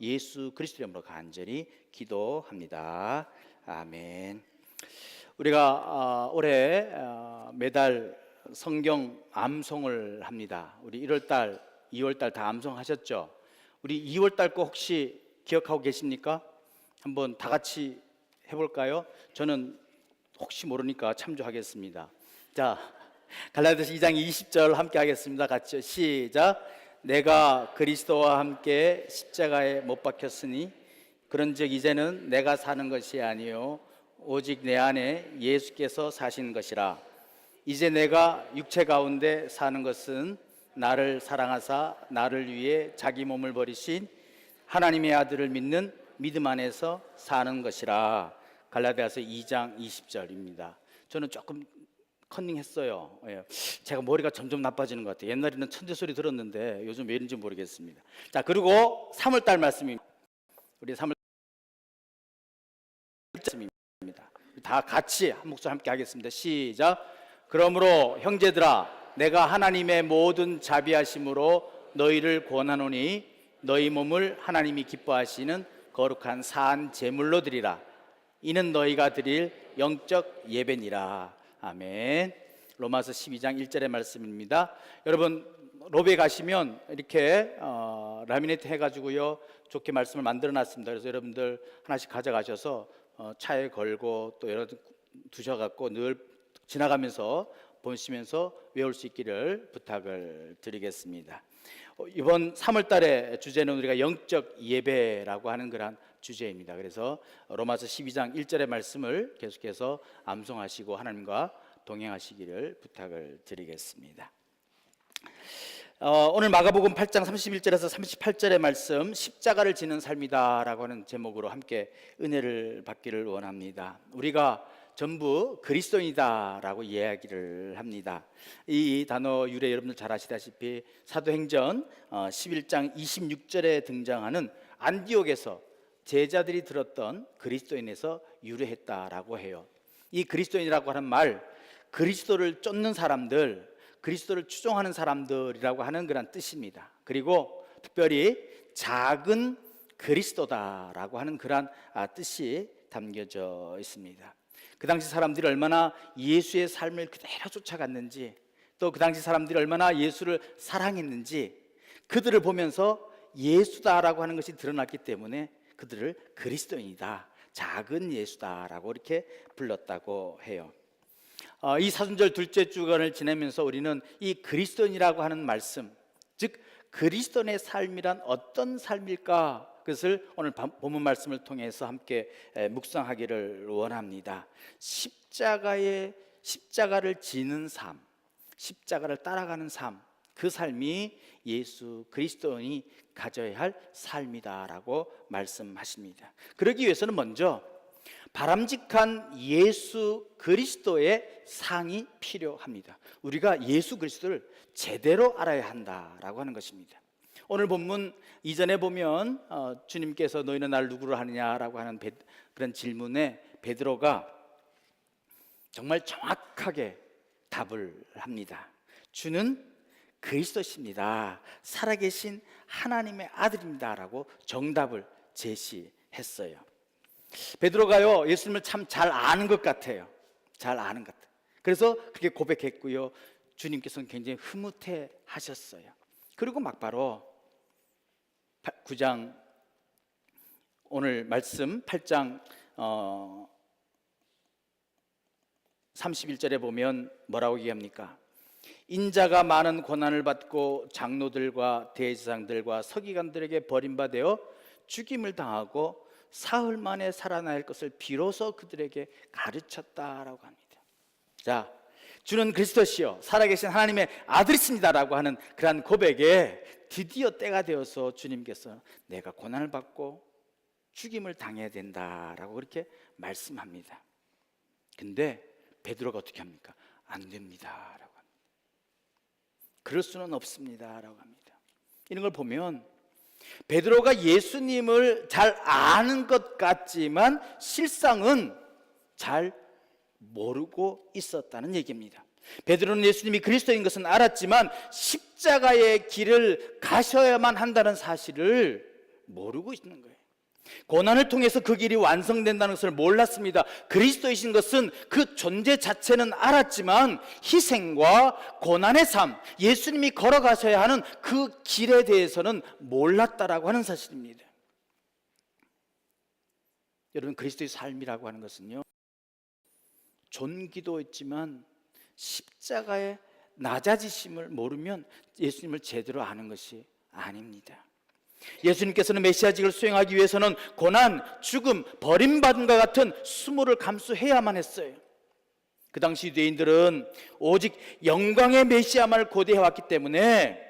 예수 그리스도 이름으로 간절히 기도합니다. 아멘. 우리가 어, 올해 어, 매달 성경 암송을 합니다. 우리 1월 달, 2월 달다 암송하셨죠? 우리 2월 달 거 혹시 기억하고 계십니까? 한번 다 같이 해볼까요? 저는 혹시 모르니까 참조하겠습니다. 자, 갈라디아서 2장 20절 함께 하겠습니다. 같이요. 시작. 내가 그리스도와 함께 십자가에 못 박혔으니 그런즉 이제는 내가 사는 것이 아니요 오직 내 안에 예수께서 사신 것이라. 이제 내가 육체 가운데 사는 것은 나를 사랑하사 나를 위해 자기 몸을 버리신 하나님의 아들을 믿는 믿음 안에서 사는 것이라. 갈라디아서 2장 20절입니다. 저는 조금 컨닝했어요. 예. 제가 머리가 점점 나빠지는 것 같아요. 옛날에는 천재 소리 들었는데 요즘 왜 이런지 모르겠습니다. 자, 그리고 3월 달 말씀입니다. 우리 3월 말씀입니다. 다 같이 한 목소리 함께 하겠습니다. 시작. 그러므로 형제들아 내가 하나님의 모든 자비하심으로 너희를 권하노니 너희 몸을 하나님이 기뻐하시는 거룩한 산 제물로 드리라. 이는 너희가 드릴 영적 예배니라. 아멘. 로마서 12장 1절의 말씀입니다. 여러분 로베 가시면 이렇게 어, 라미네이트 해가지고요 좋게 말씀을 만들어놨습니다. 그래서 여러분들 하나씩 가져가셔서 어, 차에 걸고 또 여러 두셔갖고 늘 지나가면서 보시면서 외울 수 있기를 부탁을 드리겠습니다. 어, 이번 3월달의 주제는 우리가 영적 예배라고 하는 그런 주제입니다. 그래서 로마서 12장 1절의 말씀을 계속해서 암송하시고 하나님과 동행하시기를 부탁을 드리겠습니다. 어, 오늘 마가복음 8장 31절에서 38절의 말씀 십자가를 지는 삶이다라고 하는 제목으로 함께 은혜를 받기를 원합니다. 우리가 전부 그리스도인이다라고 이야기를 합니다. 이 단어 유래 여러분들 잘 아시다시피 사도행전 11장 26절에 등장하는 안디옥에서 제자들이 들었던 그리스도인에서 유래했다라고 해요. 이 그리스도인이라고 하는 말 그리스도를 쫓는 사람들, 그리스도를 추종하는 사람들이라고 하는 그런 뜻입니다. 그리고 특별히 작은 그리스도다라고 하는 그런 아, 뜻이 담겨져 있습니다. 그 당시 사람들이 얼마나 예수의 삶을 그대로 쫓아갔는지 또 그 당시 사람들이 얼마나 예수를 사랑했는지 그들을 보면서 예수다라고 하는 것이 드러났기 때문에 그들을 그리스도인이다, 작은 예수다라고 이렇게 불렀다고 해요. 어, 이 사순절 둘째 주간을 지내면서 우리는 이 그리스도인이라고 하는 말씀, 즉 그리스도인의 삶이란 어떤 삶일까? 그것을 오늘 본문 말씀을 통해서 함께 묵상하기를 원합니다. 십자가의 십자가를 지는 삶, 십자가를 따라가는 삶, 그 삶이 예수 그리스도인이 가져야 할 삶이다라고 말씀하십니다. 그러기 위해서는 먼저 바람직한 예수 그리스도의 상이 필요합니다. 우리가 예수 그리스도를 제대로 알아야 한다라고 하는 것입니다. 오늘 본문 이전에 보면 어, 주님께서 너희는 날 누구로 하느냐라고 하는 베, 그런 질문에 베드로가 정말 정확하게 답을 합니다. 주는 그리스도십니다. 살아계신 하나님의 아들입니다라고 정답을 제시했어요. 베드로가요 예수님을 참 잘 아는 것 같아요. 잘 아는 것. 그래서 그렇게 고백했고요. 주님께서는 굉장히 흐뭇해 하셨어요. 그리고 막바로 9장 오늘 말씀 8장 어 31절에 보면 뭐라고 얘기합니까? 인자가 많은 고난을 받고 장로들과 대제사장들과 서기관들에게 버림받아 죽임을 당하고 사흘 만에 살아날 것을 비로소 그들에게 가르쳤다라고 합니다. 자, 주는 그리스도시요 살아계신 하나님의 아들이십니다라고 하는 그러한 고백에 드디어 때가 되어서 주님께서 내가 고난을 받고 죽임을 당해야 된다라고 그렇게 말씀합니다. 근데 베드로가 어떻게 합니까? 안 합니다. 그럴 수는 없습니다라고 합니다. 이런 걸 보면 베드로가 예수님을 잘 아는 것 같지만 실상은 잘 모르고 있었다는 얘기입니다. 베드로는 예수님이 그리스도인 것은 알았지만 십자가의 길을 가셔야만 한다는 사실을 모르고 있는 거예요. 고난을 통해서 그 길이 완성된다는 것을 몰랐습니다. 그리스도이신 것은 그 존재 자체는 알았지만 희생과 고난의 삶, 예수님이 걸어가셔야 하는 그 길에 대해서는 몰랐다라고 하는 사실입니다. 여러분 그리스도의 삶이라고 하는 것은요. 존귀도 있지만 십자가의 낮아지심을 모르면 예수님을 제대로 아는 것이 아닙니다. 예수님께서는 메시아직을 수행하기 위해서는 고난, 죽음, 버림받음과 같은 수모를 감수해야만 했어요. 그 당시 유대인들은 오직 영광의 메시아만을 고대해왔기 때문에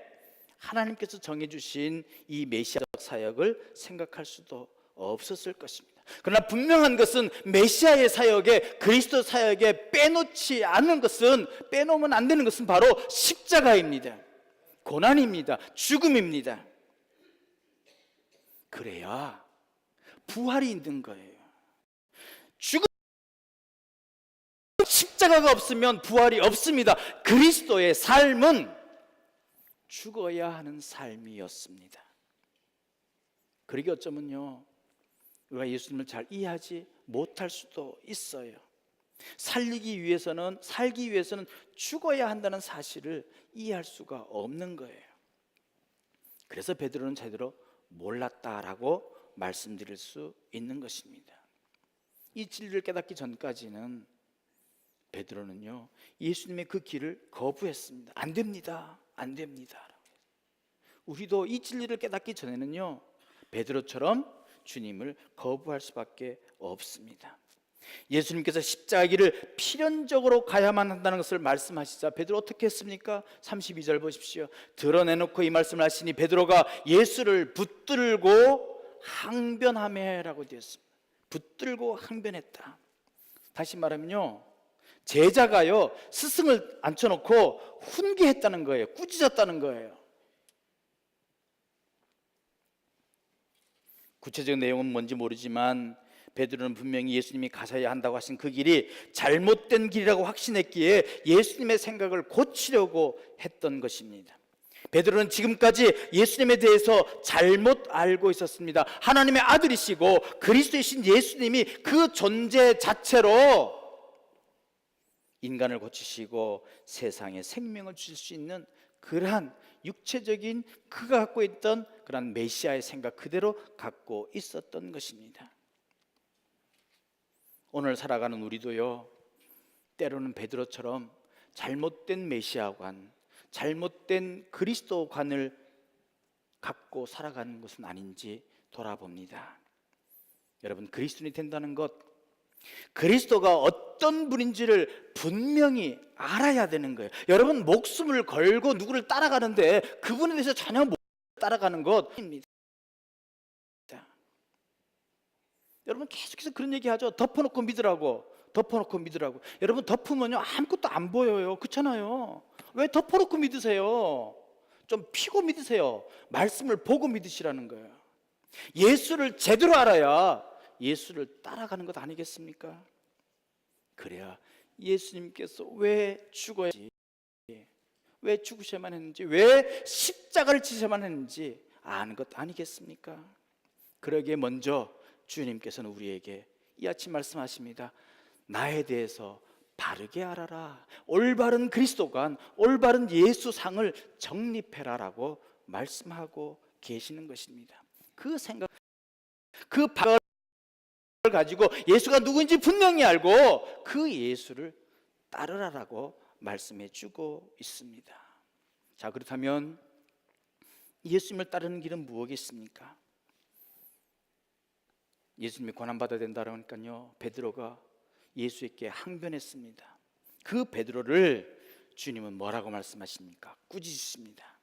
하나님께서 정해주신 이 메시아적 사역을 생각할 수도 없었을 것입니다. 그러나 분명한 것은 메시아의 사역에 그리스도 사역에 빼놓지 않는 것은 빼놓으면 안 되는 것은 바로 십자가입니다. 고난입니다. 죽음입니다. 그래야 부활이 있는 거예요. 죽음 십자가가 없으면 부활이 없습니다. 그리스도의 삶은 죽어야 하는 삶이었습니다. 그러기 어쩌면요. 우리가 예수님을 잘 이해하지 못할 수도 있어요. 살리기 위해서는 살기 위해서는 죽어야 한다는 사실을 이해할 수가 없는 거예요. 그래서 베드로는 제대로 몰랐다라고 말씀드릴 수 있는 것입니다. 이 진리를 깨닫기 전까지는 베드로는요 예수님의 그 길을 거부했습니다. 안 됩니다, 안 됩니다. 우리도 이 진리를 깨닫기 전에는요 베드로처럼 주님을 거부할 수밖에 없습니다. 예수님께서 십자가길을 필연적으로 가야만 한다는 것을 말씀하시자 베드로 어떻게 했습니까? 32절 보십시오. 드러내놓고 이 말씀을 하시니 베드로가 예수를 붙들고 항변하매라고 되었습니다. 붙들고 항변했다. 다시 말하면요. 제자가요. 스승을 앉혀놓고 훈계했다는 거예요. 꾸짖었다는 거예요. 구체적인 내용은 뭔지 모르지만 베드로는 분명히 예수님이 가셔야 한다고 하신 그 길이 잘못된 길이라고 확신했기에 예수님의 생각을 고치려고 했던 것입니다. 베드로는 지금까지 예수님에 대해서 잘못 알고 있었습니다. 하나님의 아들이시고 그리스도이신 예수님이 그 존재 자체로 인간을 고치시고 세상에 생명을 주실 수 있는 그러한 육체적인 그가 갖고 있던 그러한 메시아의 생각 그대로 갖고 있었던 것입니다. 오늘 살아가는 우리도요. 때로는 베드로처럼 잘못된 메시아관, 잘못된 그리스도관을 갖고 살아가는 것은 아닌지 돌아봅니다. 여러분 그리스도인이 된다는 것 그리스도가 어떤 분인지를 분명히 알아야 되는 거예요. 여러분 목숨을 걸고 누구를 따라가는데 그분에 대해서 전혀 못 따라가는 것입니다. 여러분 계속해서 그런 얘기하죠. 덮어놓고 믿으라고. 덮어놓고 믿으라고. 여러분 덮으면요 아무것도 안 보여요. 그렇잖아요. 왜 덮어놓고 믿으세요? 좀 피고 믿으세요. 말씀을 보고 믿으시라는 거예요. 예수를 제대로 알아야 예수를 따라가는 것 아니겠습니까? 그래야 예수님께서 왜 죽어야지, 왜 죽으셔야만 했는지, 왜 십자가를 지셔야만 했는지 아는 것 아니겠습니까? 그러기에 먼저 주님께서는 우리에게 이 아침 말씀하십니다. 나에 대해서 바르게 알아라. 올바른 그리스도관, 올바른 예수상을 정립해라라고 말씀하고 계시는 것입니다. 그 생각, 그 바를 가지고 예수가 누구인지 분명히 알고 그 예수를 따르라라고 말씀해 주고 있습니다. 자, 그렇다면 예수님을 따르는 길은 무엇이겠습니까? 예수님이 고난받아야 된다니까요. 베드로가 예수에게 항변했습니다. 그 베드로를 주님은 뭐라고 말씀하십니까? 꾸짖으십니다.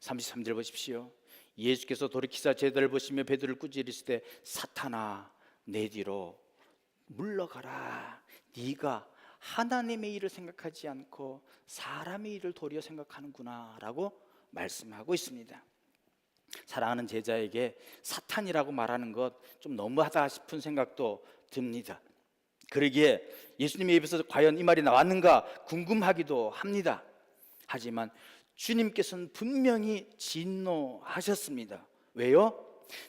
33절 보십시오. 예수께서 돌이키사 제자를 보시며 베드로를 꾸짖으시되 사탄아 내 뒤로 물러가라. 네가 하나님의 일을 생각하지 않고 사람의 일을 도리어 생각하는구나라고 말씀하고 있습니다. 사랑하는 제자에게 사탄이라고 말하는 것 좀 너무하다 싶은 생각도 듭니다. 그러기에 예수님의 입에서 과연 이 말이 나왔는가 궁금하기도 합니다. 하지만 주님께서는 분명히 진노하셨습니다. 왜요?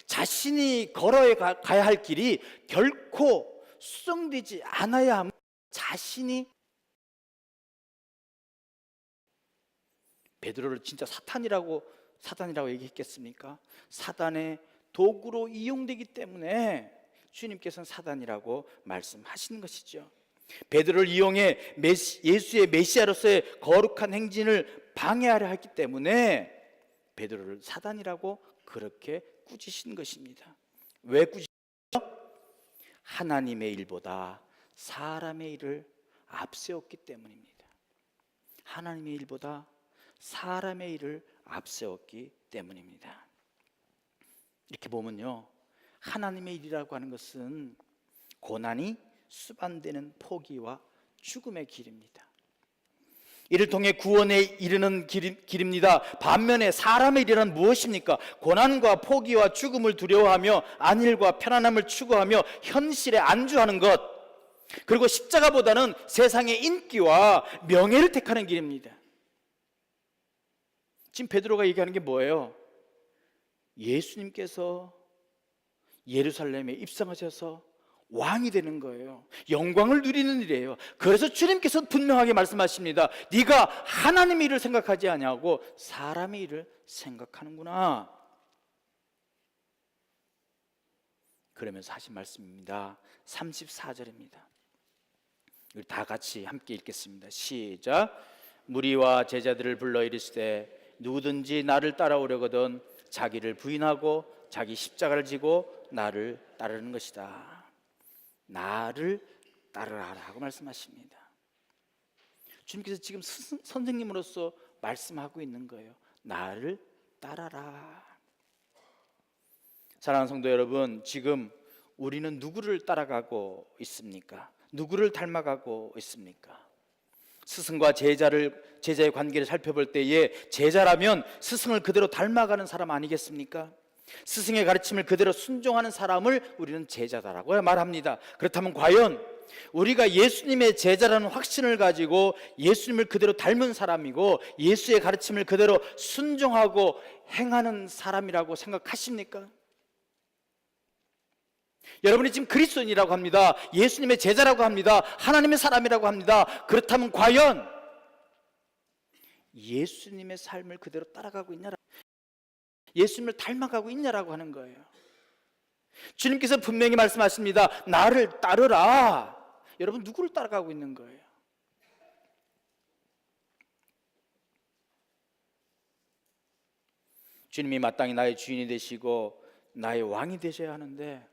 자신이 걸어야 가- 가야 할 길이 결코 수정되지 않아야 함 자신이 베드로를 진짜 사탄이라고 사탄이라고 얘기했겠습니까? 사단의 도구로 이용되기 때문에 주님께서는 사단이라고 말씀하시는 것이죠. 베드로를 이용해 예수의 메시아로서의 거룩한 행진을 방해하려 했기 때문에 베드로를 사단이라고 그렇게 꾸짖으신 것입니다. 왜 꾸짖죠? 하나님의 일보다 사람의 일을 앞세웠기 때문입니다. 하나님의 일보다 사람의 일을 앞세웠기 때문입니다. 이렇게 보면요. 하나님의 일이라고 하는 것은 고난이 수반되는 포기와 죽음의 길입니다. 이를 통해 구원에 이르는 길, 길입니다. 반면에 사람의 일이란 무엇입니까? 고난과 포기와 죽음을 두려워하며 안일과 편안함을 추구하며 현실에 안주하는 것. 그리고 십자가보다는 세상의 인기와 명예를 택하는 길입니다. 지금 베드로가 얘기하는 게 뭐예요? 예수님께서 예루살렘에 입성하셔서 왕이 되는 거예요. 영광을 누리는 일이에요. 그래서 주님께서 분명하게 말씀하십니다. 네가 하나님의 일을 생각하지 아니하고 사람의 일을 생각하는구나. 그러면서 하신 말씀입니다. 34절입니다. 우리 다 같이 함께 읽겠습니다. 시작. 무리와 제자들을 불러 이르시되 누구든지 나를 따라오려거든 자기를 부인하고 자기 십자가를 지고 나를 따르는 것이다. 나를 따르라라고 말씀하십니다. 주님께서 지금 스승- 선생님으로서 말씀하고 있는 거예요. 나를 따라라. 사랑하는 성도 여러분, 지금 우리는 누구를 따라가고 있습니까? 누구를 닮아가고 있습니까? 스승과 제자를 제자의 관계를 살펴볼 때에 제자라면 스승을 그대로 닮아가는 사람 아니겠습니까? 스승의 가르침을 그대로 순종하는 사람을 우리는 제자다라고 말합니다. 그렇다면 과연 우리가 예수님의 제자라는 확신을 가지고 예수님을 그대로 닮은 사람이고 예수의 가르침을 그대로 순종하고 행하는 사람이라고 생각하십니까? 여러분이 지금 그리스도인이라고 합니다. 예수님의 제자라고 합니다. 하나님의 사람이라고 합니다. 그렇다면 과연 예수님의 삶을 그대로 따라가고 있냐라 예수님을 닮아가고 있냐라고 하는 거예요. 주님께서 분명히 말씀하십니다. 나를 따르라. 여러분 누구를 따라가고 있는 거예요? 주님이 마땅히 나의 주인이 되시고 나의 왕이 되셔야 하는데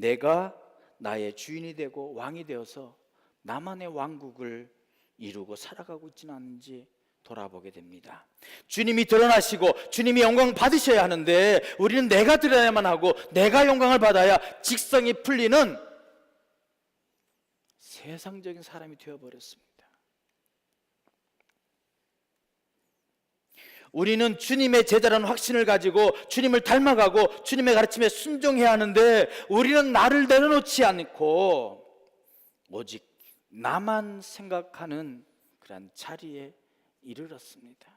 내가 나의 주인이 되고 왕이 되어서 나만의 왕국을 이루고 살아가고 있지는 않은지 돌아보게 됩니다. 주님이 드러나시고 주님이 영광 받으셔야 하는데 우리는 내가 드러나야만 하고 내가 영광을 받아야 직성이 풀리는 세상적인 사람이 되어 버렸습니다. 우리는 주님의 제자라는 확신을 가지고 주님을 닮아가고 주님의 가르침에 순종해야 하는데 우리는 나를 내려놓지 않고 오직 나만 생각하는 그런 자리에 이르렀습니다.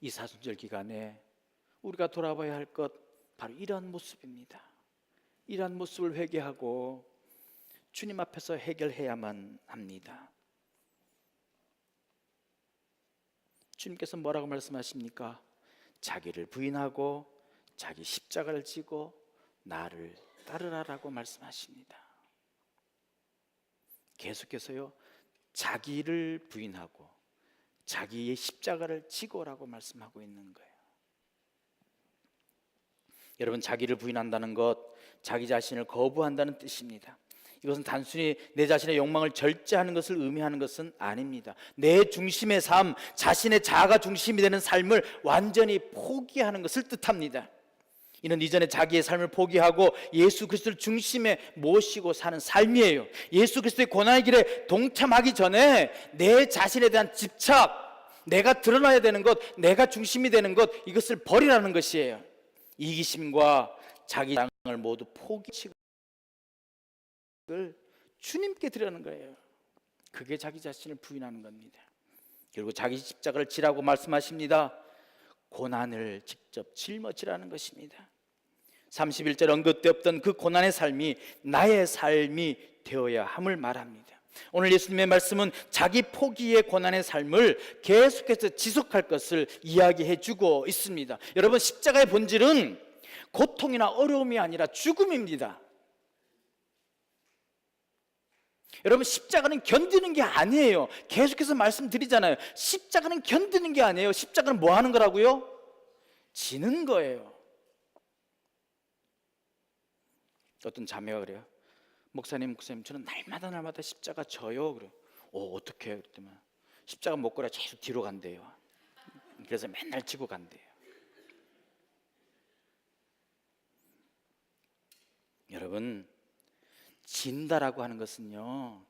이 사순절 기간에 우리가 돌아봐야 할 것 바로 이러한 모습입니다. 이러한 모습을 회개하고 주님 앞에서 해결해야만 합니다. 주님께서 뭐라고 말씀하십니까? 자기를 부인하고 자기 십자가를 지고 나를 따르라라고 말씀하십니다. 계속해서요. 자기를 부인하고 자기의 십자가를 지고라고 말씀하고 있는 거예요. 여러분 자기를 부인한다는 것 자기 자신을 거부한다는 뜻입니다. 이것은 단순히 내 자신의 욕망을 절제하는 것을 의미하는 것은 아닙니다. 내 중심의 삶, 자신의 자아가 중심이 되는 삶을 완전히 포기하는 것을 뜻합니다. 이는 이전에 자기의 삶을 포기하고 예수 그리스도를 중심에 모시고 사는 삶이에요. 예수 그리스도의 고난의 길에 동참하기 전에 내 자신에 대한 집착, 내가 드러나야 되는 것, 내가 중심이 되는 것 이것을 버리라는 것이에요. 이기심과 자기 장을 모두 포기치고 주님께 드리는 거예요. 그게 자기 자신을 부인하는 겁니다. 그리고 자기 십자가를 지라고 말씀하십니다. 고난을 직접 짊어지라는 것입니다. 31절 언급되었던 그 고난의 삶이 나의 삶이 되어야 함을 말합니다. 오늘 예수님의 말씀은 자기 포기의 고난의 삶을 계속해서 지속할 것을 이야기해 주고 있습니다. 여러분 십자가의 본질은 고통이나 어려움이 아니라 죽음입니다. 여러분 십자가는 견디는 게 아니에요. 계속해서 말씀드리잖아요. 십자가는 견디는 게 아니에요. 십자가는 뭐 하는 거라고요? 지는 거예요. 어떤 자매가 그래요. 목사님, 목사님, 저는 날마다 날마다 십자가 져요. 그래. 어, 어떻게 해요? 그랬더니 십자가 못 걸어 계속 뒤로 간대요. 그래서 맨날 지고 간대요. 여러분, 진다라고 하는 것은요.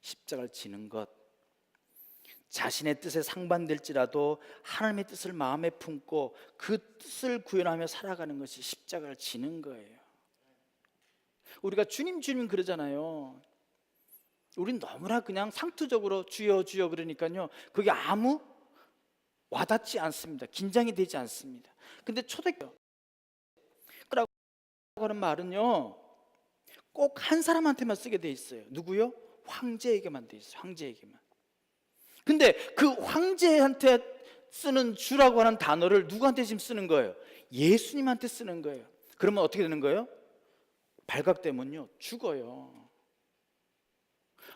십자가를 지는 것 자신의 뜻에 상반될지라도 하나님의 뜻을 마음에 품고 그 뜻을 구현하며 살아가는 것이 십자가를 지는 거예요. 우리가 주님 주님 그러잖아요. 우린 너무나 그냥 상투적으로 주여 주여 그러니까요. 그게 아무 와닿지 않습니다. 긴장이 되지 않습니다. 근데 초대교라고 하는 말은요. 꼭 한 사람한테만 쓰게 돼 있어요. 누구요? 황제에게만 돼 있어요. 황제에게만. 근데 그 황제한테 쓰는 주라고 하는 단어를 누구한테 지금 쓰는 거예요? 예수님한테 쓰는 거예요. 그러면 어떻게 되는 거예요? 발각되면요 죽어요.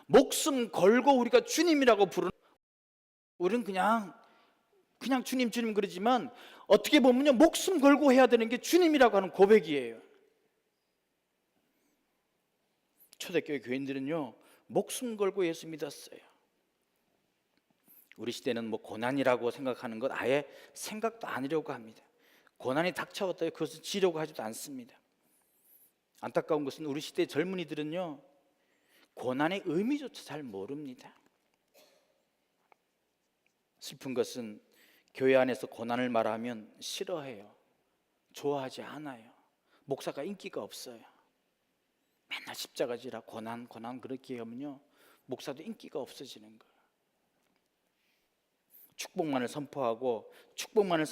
목숨 걸고 우리가 주님이라고 부르는 우리는 그냥 그냥 주님 주님 그러지만 어떻게 보면요 목숨 걸고 해야 되는 게 주님이라고 하는 고백이에요. 초대교회 교인들은요 목숨 걸고 예수 믿었어요. 우리 시대는 뭐 고난이라고 생각하는 것 아예 생각도 아니려고 합니다. 고난이 닥쳐왔다 그것을 지려고 하지도 않습니다. 안타까운 것은 우리 시대 젊은이들은요 고난의 의미조차 잘 모릅니다. 슬픈 것은 교회 안에서 고난을 말하면 싫어해요. 좋아하지 않아요. 목사가 인기가 없어요. 맨날 십자가지라 고난 고난 그렇게 하면요 목사도 인기가 없어지는 거예요. 축복만을 선포하고 축복만을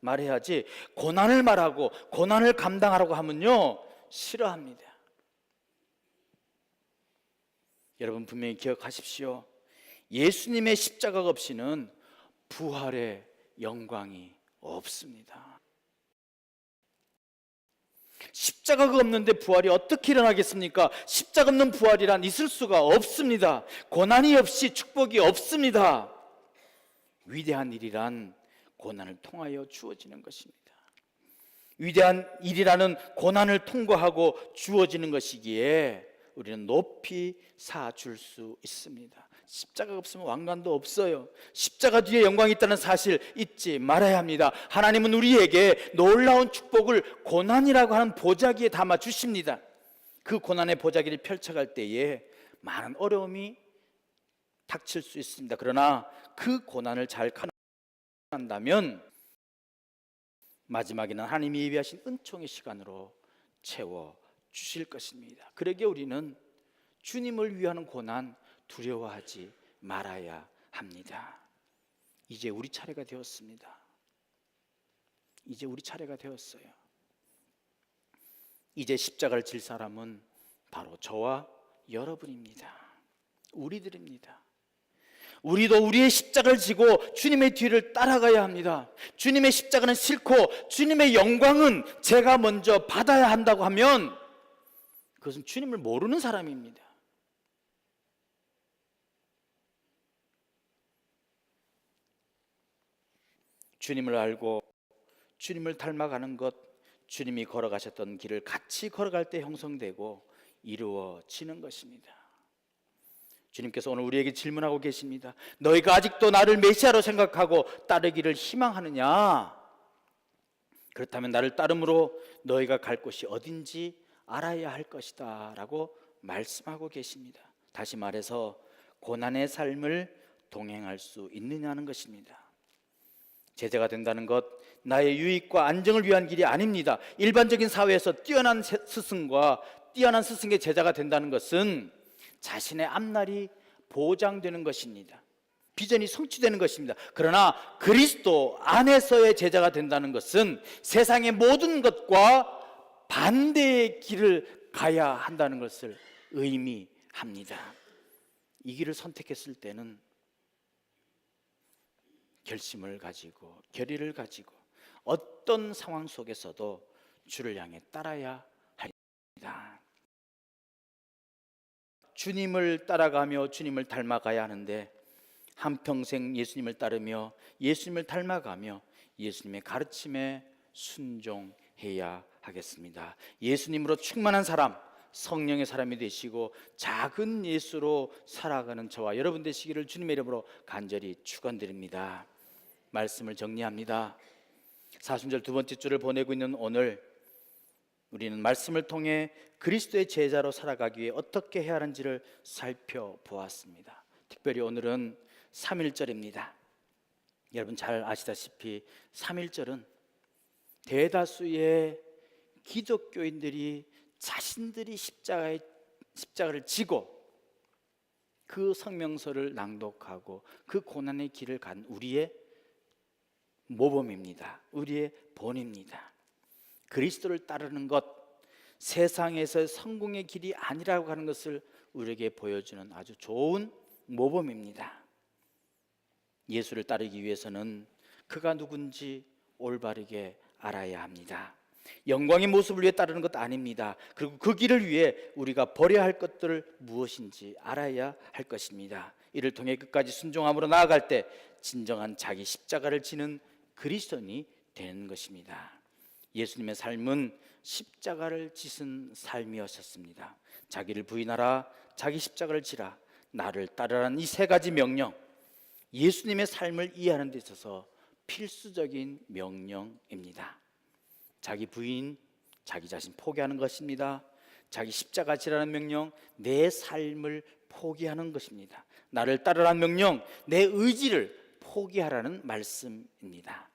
말해야지 고난을 말하고 고난을 감당하라고 하면요 싫어합니다. 여러분 분명히 기억하십시오. 예수님의 십자가가 없이는 부활의 영광이 없습니다. 십자가가 없는데 부활이 어떻게 일어나겠습니까? 십자가 없는 부활이란 있을 수가 없습니다. 고난이 없이 축복이 없습니다. 위대한 일이란 고난을 통하여 주어지는 것입니다. 위대한 일이라는 고난을 통과하고 주어지는 것이기에 우리는 높이 사줄 수 있습니다. 십자가가 없으면 왕관도 없어요. 십자가 뒤에 영광이 있다는 사실 잊지 말아야 합니다. 하나님은 우리에게 놀라운 축복을 고난이라고 하는 보자기에 담아 주십니다. 그 고난의 보자기를 펼쳐갈 때에 많은 어려움이 닥칠 수 있습니다. 그러나 그 고난을 잘 가난다면 마지막에는 하나님이 예비하신 은총의 시간으로 채워 주실 것입니다. 그러기에 우리는 주님을 위하는 고난 두려워하지 말아야 합니다. 이제 우리 차례가 되었습니다. 이제 우리 차례가 되었어요. 이제 십자가를 질 사람은 바로 저와 여러분입니다. 우리들입니다. 우리도 우리의 십자가를 지고 주님의 뒤를 따라가야 합니다. 주님의 십자가는 싫고 주님의 영광은 제가 먼저 받아야 한다고 하면 그것은 주님을 모르는 사람입니다. 주님을 알고 주님을 닮아가는 것, 주님이 걸어가셨던 길을 같이 걸어갈 때 형성되고 이루어지는 것입니다. 주님께서 오늘 우리에게 질문하고 계십니다. 너희가 아직도 나를 메시아로 생각하고 따르기를 희망하느냐? 그렇다면 나를 따름으로 너희가 갈 곳이 어딘지 알아야 할 것이다. 라고 말씀하고 계십니다. 다시 말해서 고난의 삶을 동행할 수 있느냐는 것입니다. 제자가 된다는 것, 나의 유익과 안정을 위한 길이 아닙니다. 일반적인 사회에서 뛰어난 스승과 뛰어난 스승의 제자가 된다는 것은 자신의 앞날이 보장되는 것입니다. 비전이 성취되는 것입니다. 그러나 그리스도 안에서의 제자가 된다는 것은 세상의 모든 것과 반대의 길을 가야 한다는 것을 의미합니다. 이 길을 선택했을 때는 결심을 가지고 결의를 가지고 어떤 상황 속에서도 주를 향해 따라야 합니다. 주님을 따라가며 주님을 닮아가야 하는데 한평생 예수님을 따르며 예수님을 닮아가며 예수님의 가르침에 순종해야 하겠습니다. 예수님으로 충만한 사람, 성령의 사람이 되시고 작은 예수로 살아가는 저와 여러분 되시기를 주님의 이름으로 간절히 축원드립니다. 말씀을 정리합니다. 사순절 두 번째 주를 보내고 있는 오늘 우리는 말씀을 통해 그리스도의 제자로 살아가기 위해 어떻게 해야 하는지를 살펴보았습니다. 특별히 오늘은 3일절입니다. 여러분 잘 아시다시피 3일절은 대다수의 기독교인들이 자신들이 십자가에 십자가를 지고 그 성명서를 낭독하고 그 고난의 길을 간 우리의 모범입니다. 우리의 본입니다. 그리스도를 따르는 것 세상에서 성공의 길이 아니라고 하는 것을 우리에게 보여주는 아주 좋은 모범입니다. 예수를 따르기 위해서는 그가 누군지 올바르게 알아야 합니다. 영광의 모습을 위해 따르는 것 아닙니다. 그리고 그 길을 위해 우리가 버려야 할 것들을 무엇인지 알아야 할 것입니다. 이를 통해 끝까지 순종함으로 나아갈 때 진정한 자기 십자가를 지는 그리스도인이 되는 것입니다. 예수님의 삶은 십자가를 지은 삶이었습니다. 자기를 부인하라, 자기 십자가를 지라, 나를 따르라는 이 세 가지 명령, 예수님의 삶을 이해하는 데 있어서 필수적인 명령입니다. 자기 부인, 자기 자신 포기하는 것입니다. 자기 십자가 지라는 명령, 내 삶을 포기하는 것입니다. 나를 따르라는 명령, 내 의지를 포기하라는 말씀입니다.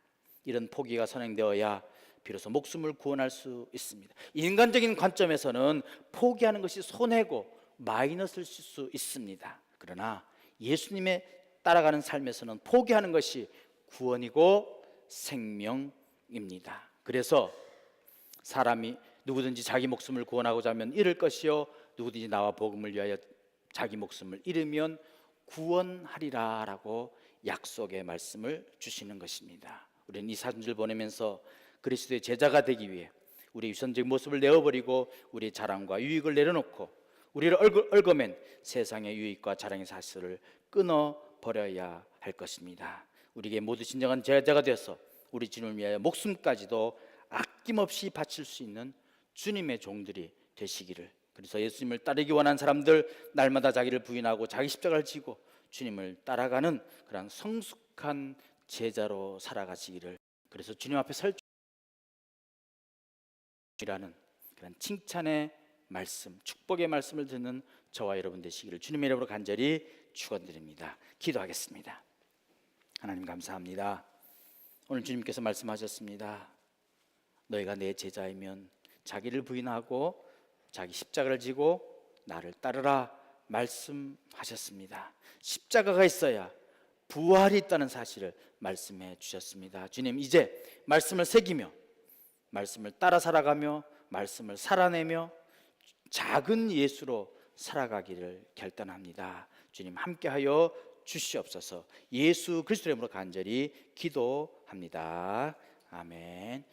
이런 포기가 선행되어야 비로소 목숨을 구원할 수 있습니다. 인간적인 관점에서는 포기하는 것이 손해고 마이너스일 수 있습니다. 그러나 예수님의 따라가는 삶에서는 포기하는 것이 구원이고 생명입니다. 그래서 사람이 누구든지 자기 목숨을 구원하고자 하면 잃을 것이요 누구든지 나와 복음을 위하여 자기 목숨을 잃으면 구원하리라라고 약속의 말씀을 주시는 것입니다. 우리는 이 사진을 보내면서 그리스도의 제자가 되기 위해 우리 유선적 모습을 내어버리고 우리의 자랑과 유익을 내려놓고 우리를 얽어- 얽어맨 세상의 유익과 자랑의 사슬을 끊어 버려야 할 것입니다. 우리에게 모두 진정한 제자가 되어서 우리 주님을 위하여 목숨까지도 아낌없이 바칠 수 있는 주님의 종들이 되시기를. 그래서 예수님을 따르기 원하는 사람들 날마다 자기를 부인하고 자기 십자가를 지고 주님을 따라가는 그런 성숙한 제자로 살아가시기를. 그래서 주님 앞에 설 이라는 그런 칭찬의 말씀, 축복의 말씀을 듣는 저와 여러분 되시기를 주님의 이름으로 간절히 축원드립니다. 기도하겠습니다. 하나님 감사합니다. 오늘 주님께서 말씀하셨습니다. 너희가 내 제자이면 자기를 부인하고 자기 십자가를 지고 나를 따르라 말씀하셨습니다. 십자가가 있어야 부활이 있다는 사실을 말씀해 주셨습니다. 주님 이제 말씀을 새기며 말씀을 따라 살아가며 말씀을 살아내며 작은 예수로 살아가기를 결단합니다. 주님 함께하여 주시옵소서. 예수 그리스도의 이름으로 간절히 기도합니다. 아멘.